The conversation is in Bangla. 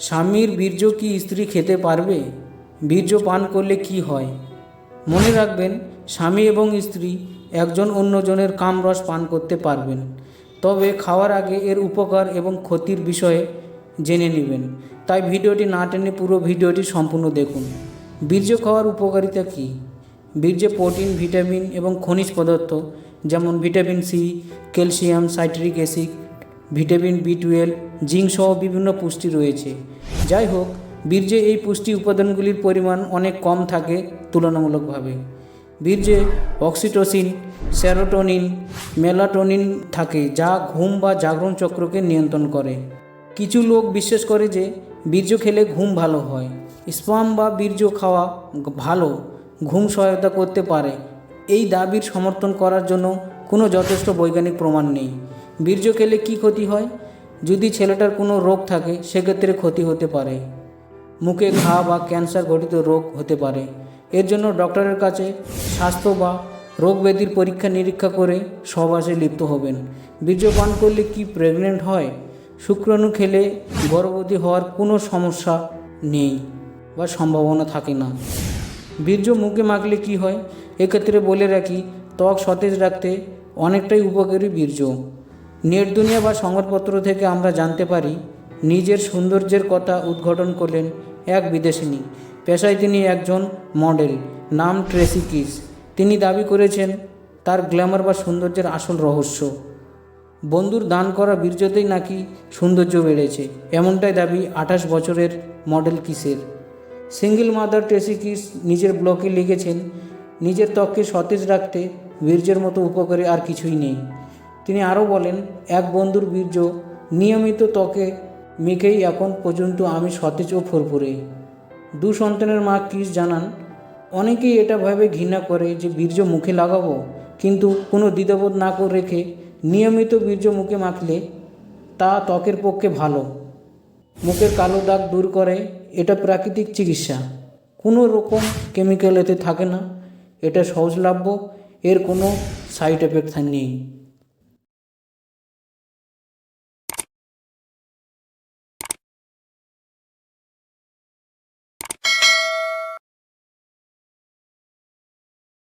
স্বামীর বীর্য কি স্ত্রী খেতে পারবে? বীর্য পান করলে কি হয়? মনে রাখবেন, স্বামী এবং স্ত্রী একজন অন্যজনের কামরস পান করতে পারবেন। তবে খাওয়ার আগে এর উপকার এবং ক্ষতির বিষয়ে জেনে নেবেন। তাই ভিডিওটি না টেনে পুরো ভিডিওটি সম্পূর্ণ দেখুন। বীর্য খাওয়ার উপকারিতা কী? বীর্যে প্রোটিন, ভিটামিন এবং খনিজ পদার্থ, যেমন vitamin C, calcium, citric acid vitamin B twelve, zinc সহ বিভিন্ন পুষ্টি রয়েছে। যাই হোক, বীর্যে এই পুষ্টি উপাদানগুলির পরিমাণ অনেক কম থাকে তুলনামূলকভাবে। বীর্যে অক্সিটোসিন, সেরোটোনিন, মেলাটোনিন থাকে যা ঘুম বা জাগরণ চক্রকে নিয়ন্ত্রণ করে। কিছু লোক বিশ্বাস করে যে বীর্য খেলে ঘুম ভালো হয়। স্পাম বা বীর্য খাওয়া ভালো, ঘুম সহায়তা করতে পারে। এই দাবির সমর্থন করার জন্য কোনো যথেষ্ট বৈজ্ঞানিক প্রমাণ নেই। বীর্য খেলে কি ক্ষতি হয়? যদি ছেলেটার কোনো রোগ থাকে, সেক্ষেত্রে ক্ষতি হতে পারে। মুখে ঘা বা ক্যান্সার ঘটিত রোগ হতে পারে। এর জন্য ডক্টরের কাছে স্বাস্থ্য বা রোগ ব্যাধির পরীক্ষা নিরীক্ষা করে সহবাসে লিপ্ত হবেন। বীর্য পান করলে কি প্রেগনেন্ট হয়? শুক্রাণু খেলে গর্ভবতী হওয়ার কোনো সমস্যা নেই বা সম্ভাবনা থাকে না। বীর্য মুখে মাখলে কি হয়? এক্ষেত্রে বলে রাখি, ত্বক সতেজ রাখতে অনেকটাই উপকারী বীর্য। নেট দুনিয়া বা সংবাদপত্র থেকে আমরা জানতে পারি নিজের সৌন্দর্যের কথা উদ্ঘাটন করলেন এক বিদেশিনী। পেশায় তিনি একজন মডেল, নাম ট্রেসি কিস। তিনি দাবি করেছেন, তার গ্ল্যামার বা সৌন্দর্যের আসল রহস্য। বন্ধুর দান করা বীর্যতেই নাকি সৌন্দর্য বেড়েছে, এমনটাই দাবি আঠাশ বছরের মডেল কিসের। সিঙ্গেল মাদার ট্রেসি কিস নিজের ব্লগে লিখেছেন, নিজের ত্বককে সতেজ রাখতে বীর্যের মতো উপকারী আর কিছুই নেই। তিনি আরও বলেন, এক বন্ধুর বীর্য নিয়মিত ত্বকে মেখেই এখন পর্যন্ত আমি সতেজ ও ফুরফুরে। দু সন্তানের মা কিস জানান, অনেকেই এটা ভাবে ঘৃণা করে যে বীর্য মুখে লাগাবো, কিন্তু কোনো দ্বিধাবোধ না করে রেখে নিয়মিত বীর্য মুখে মাখলে তা ত্বকের পক্ষে ভালো। মুখের কালো দাগ দূর করে, এটা প্রাকৃতিক চিকিৎসা। কোনো রকম কেমিক্যাল এতে থাকে না, এটা সহজলভ্য, এর কোনো সাইড এফেক্ট নেই।